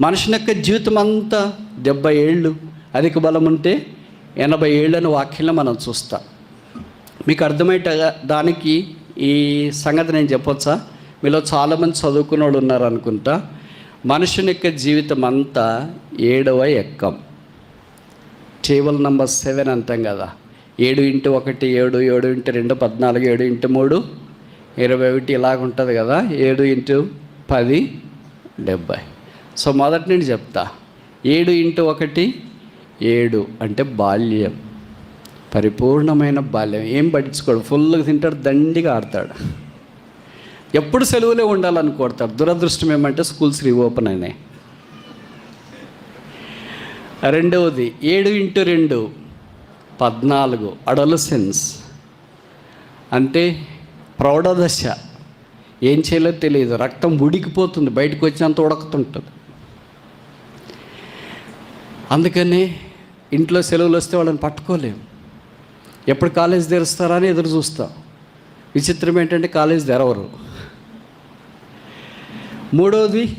మనిషిని యొక్క జీవితం అంతా డెబ్బై ఏళ్ళు అధిక బలం ఉంటే ఎనభై ఏళ్ళని వాక్యంలో మనం చూస్తాం. మీకు అర్థమయ్యే దానికి ఈ సంగతి నేను చెప్పొచ్చా? మీలో చాలామంది చదువుకున్న వాళ్ళు ఉన్నారు అనుకుంటా మనుషుని యొక్క జీవితం అంతా ఏడవ ఎక్కం. టేబుల్ నంబర్ సెవెన్ అంటాం కదా. ఏడు ఇంటి ఒకటి ఏడు ఏడు ఇంటి రెండు పద్నాలుగు ఏడు ఇంటి మూడు ఇరవై ఒకటి ఇలాగ ఉంటుంది కదా. ఏడు ఇంటూ పది డెబ్బై సో మొదటి నుండి చెప్తా. ఏడు ఇంటూ ఒకటి ఏడు అంటే బాల్యం. పరిపూర్ణమైన బాల్యం. ఏం పట్టించుకోడు. ఫుల్గా తింటాడు దండిగా ఆడతాడు. ఎప్పుడు సెలవులే ఉండాలని కోరుతాడు. దురదృష్టం ఏమంటే స్కూల్స్ రీఓపెన్ అయినాయి. రెండవది ఏడు ఇంటూ రెండు పద్నాలుగు. అడలసెన్స్. అంటే ప్రౌఢదశ. ఏం చేయాలో తెలియదు. రక్తం ఉడికిపోతుంది. బయటకు వచ్చినంత ఉడకతుంటుంది. అందుకని ఇంట్లో సెలవులు వస్తే వాళ్ళని పట్టుకోలేము. ఎప్పుడు కాలేజ్ తెరుస్తారా అని ఎదురు చూస్తాం. విచిత్రం ఏంటంటే కాలేజ్ తెరవరు. మూడవది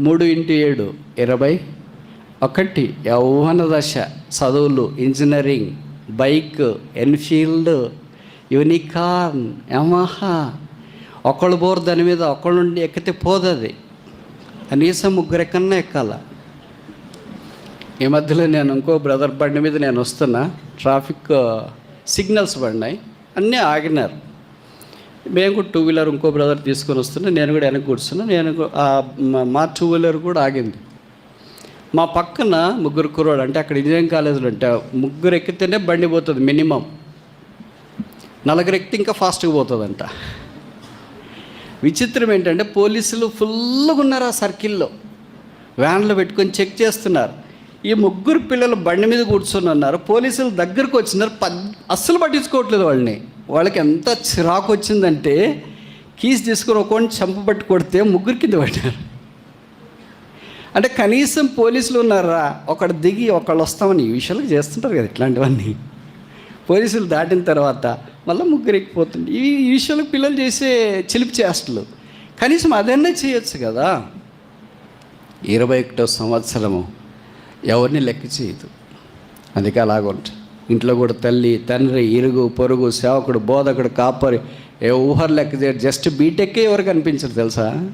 మూడు ఇంటి ఏడు ఇరవై. ఒకటి యౌవన దశ చదువులు engineering bike Enfield Unicorn Yamaha. ఒకళ్ళు పోరు దాని మీద ఒకళ్ళు నుండి ఎక్కితే పోదది. కనీసం ముగ్గురు ఎక్కన్నా ఎక్కాల. ఈ మధ్యలో నేను ఇంకో బ్రదర్ బండి మీద నేను వస్తున్నా. ట్రాఫిక్ సిగ్నల్స్ uh, పడినాయి. అన్నీ ఆగినారు. మేము కూడా టూ వీలర్ ఇంకో బ్రదర్ తీసుకొని వస్తున్నా. నేను కూడా వెనక్కి కూర్చున్నా. నేను మా- టూ వీలర్ కూడా ఆగింది. మా పక్కన ముగ్గురు కుర్రోడు అంటే అక్కడ ఇంజనీరింగ్ కాలేజీలో అంటే ముగ్గురు ఎక్కితేనే బండి పోతుంది మినిమం. నలుగురు ఎక్కితే ఇంకా ఫాస్ట్గా పోతుందంట. విచిత్రం ఏంటంటే పోలీసులు ఫుల్గా ఉన్నారు ఆ సర్కిల్లో. వ్యాన్లో పెట్టుకొని చెక్ చేస్తున్నారు. ఈ ముగ్గురు పిల్లలు బండి మీద కూర్చొని ఉన్నారు. పోలీసులు దగ్గరకు వచ్చినారు. పద్ అస్సలు పట్టించుకోవట్లేదు వాళ్ళని. వాళ్ళకి ఎంత చిరాకు వచ్చిందంటే కీస్ తీసుకుని ఒకరిని చంపబట్టి కొడితే ముగ్గురు కింద పడ్డారు. అంటే కనీసం పోలీసులు ఉన్నారా? ఒకడు దిగి ఒకళ్ళు వస్తామని ఈ విషయాలు చేస్తుంటారు కదా ఇట్లాంటివన్నీ. పోలీసులు దాటిన తర్వాత మళ్ళీ ముగ్గురు ఎక్కిపోతుంది ఈ ఈ విషయాలు పిల్లలు చేసే చిలిపి చేష్టలు. కనీసం అదన్నా చేయొచ్చు కదా. ఇరవై ఒకటో సంవత్సరము ఎవరిని లెక్క చేయదు. అందుకే అలాగుంట ఇంట్లో కూడా తల్లి తండ్రి ఇరుగు పొరుగు సేవకుడు బోధకుడు కాపరి ఏ ఊహర్ లెక్క చేయరు. జస్ట్ బీటెక్కే ఎవరు అనిపించరు తెలుసా?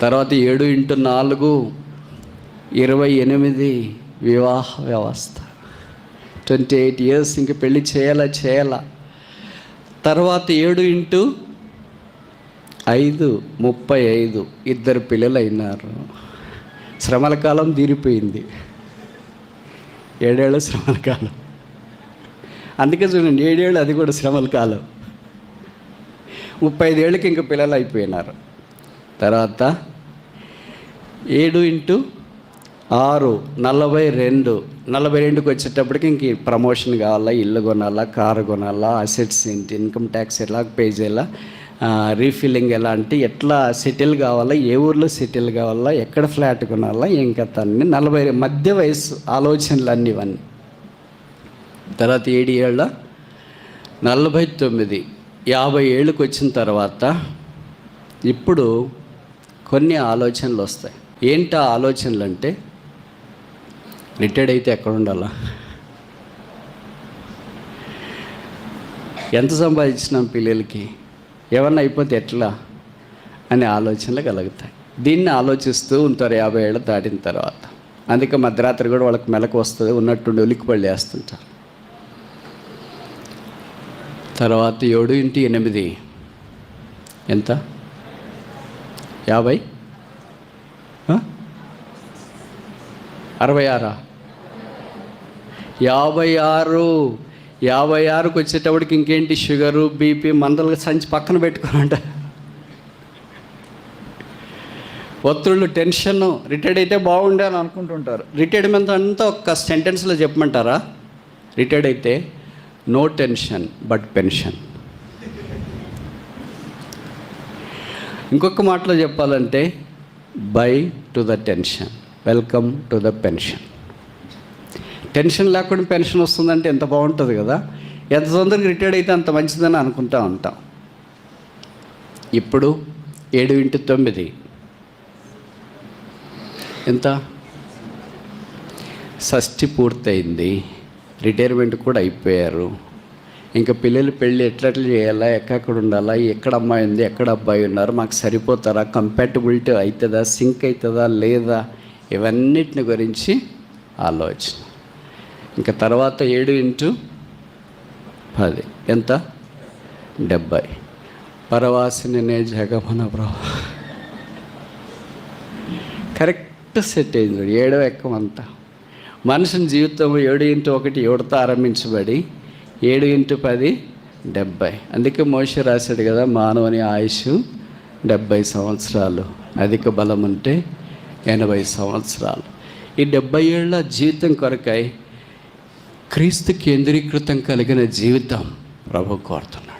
తర్వాత ఏడు ఇంటూ నాలుగు ఇరవై ఎనిమిది వివాహ వ్యవస్థ. ట్వంటీ ఎయిట్ ఇయర్స్ ఇంక పెళ్ళి చేయాలా చేయాలా? తర్వాత ఏడు ఇంటూ ఐదు ముప్పై ఐదు ఇద్దరు పిల్లలు అయినారు శ్రమల కాలం తీరిపోయింది. ఏడేళ్ళ శ్రమల కాలం. అందుకే చూడండి ఏడేళ్ళు అది కూడా శ్రమల కాలం. ముప్పై ఐదేళ్ళకి ఇంక పిల్లలు అయిపోయినారు. తర్వాత ఏడు ఇంటూ ఆరు నలభై రెండు. నలభై రెండుకి వచ్చేటప్పటికి ఇంక ప్రమోషన్ కావాలా ఇల్లు కొనాలా కారు కొనాలా అసెట్స్ ఏంటి ఇన్కమ్ ట్యాక్స్ ఎలా పే చేయాలా రీఫిల్లింగ్ ఎలా అంటే ఎట్లా సెటిల్ కావాలా ఏ ఊర్లో సెటిల్ కావాలా ఎక్కడ ఫ్లాట్ కొనాలా ఇంకా అన్ని నలభై మధ్య వయసు ఆలోచనలు అన్నీ ఇవన్నీ. తర్వాత ఏడు ఏళ్ళ? నలభై తొమ్మిది. యాభై ఏళ్ళకి వచ్చిన తర్వాత ఇప్పుడు కొన్ని ఆలోచనలు వస్తాయి. ఏంటి ఆలోచనలు అంటే రిటైర్డ్ అయితే ఎక్కడ ఉండాలా? ఎంత సంపాదించినాం పిల్లలకి? ఏమన్నా అయిపోతే ఎట్లా అనే ఆలోచనలు కలుగుతాయి. దీన్ని ఆలోచిస్తూ ఉంటారు యాభై ఏళ్ళు దాటిన తర్వాత. అందుకే మధ్యరాత్రి కూడా వాళ్ళకి మెలకు వస్తుంది ఉన్నట్టుండి ఉలిక్కిపళ్ళు వేస్తుంటారు తర్వాత ఏడు ఇంటి ఎనిమిది. ఎంత? యాభై? అరవై ఆరా? యాభై ఆరు. యాభై ఆరుకు వచ్చేటప్పటికి ఇంకేంటి? షుగరు బీపీ మందలు సంచి పక్కన పెట్టుకోనంట ఒత్తిళ్ళు టెన్షన్ రిటైర్డ్ అయితే బాగుండే అని అనుకుంటుంటారు. రిటైర్మెంట్ అంతా ఒక సెంటెన్స్లో చెప్పమంటారా? రిటైర్డ్ అయితే నో టెన్షన్ బట్ పెన్షన్. ఇంకొక మాటలో చెప్పాలంటే bye to the tension welcome to the pension. Tension లేకుండా పెన్షన్ వస్తుందంటే ఎంత బాగుంటుంది కదా? ఎంత తొందరగా రిటైర్డ్ అయితే అంత మంచిదని అనుకుంటా ఉంటాం. ఇప్పుడు ఏడు ఇంటి తొమ్మిది. ఎంత? షష్ఠి పూర్తయింది. రిటైర్మెంట్ కూడా అయిపోయారు. ఇంకా పిల్లలు పెళ్ళి ఎట్లెట్లు చేయాలా? ఎక్కడ ఉండాలా? ఎక్కడ అమ్మాయి ఉంది? ఎక్కడ అబ్బాయి ఉన్నారు? మాకు సరిపోతారా? కంపాటబిలిటీ అవుతుందా? సింక్ అవుతుందా? లేదా? ఇవన్నిటిని గురించి ఆలోచన. ఇంకా తర్వాత ఏడు ఇంటూ పది. ఎంత? డెబ్బై. నే జగమన ప్రభా. కరెక్ట్ సెట్ అయింది ఏడో ఎక్కం ఎక్కమంతా మనిషిని జీవితం ఏడు ఇంటూ ఒకటి ఏడుతో ఆరంభించబడి ఏడు ఇంటూ పది? డెబ్బై. అందుకే మోష రాశాడు కదా మానవుని ఆయుష్ డెబ్బై సంవత్సరాలు. అధిక బలం ఉంటే ఎనభై సంవత్సరాలు. ఈ డెబ్బై ఏళ్ళ జీవితం కొరకై క్రీస్తు కేంద్రీకృతం కలిగిన జీవితం ప్రభు కోరుతున్నాడు.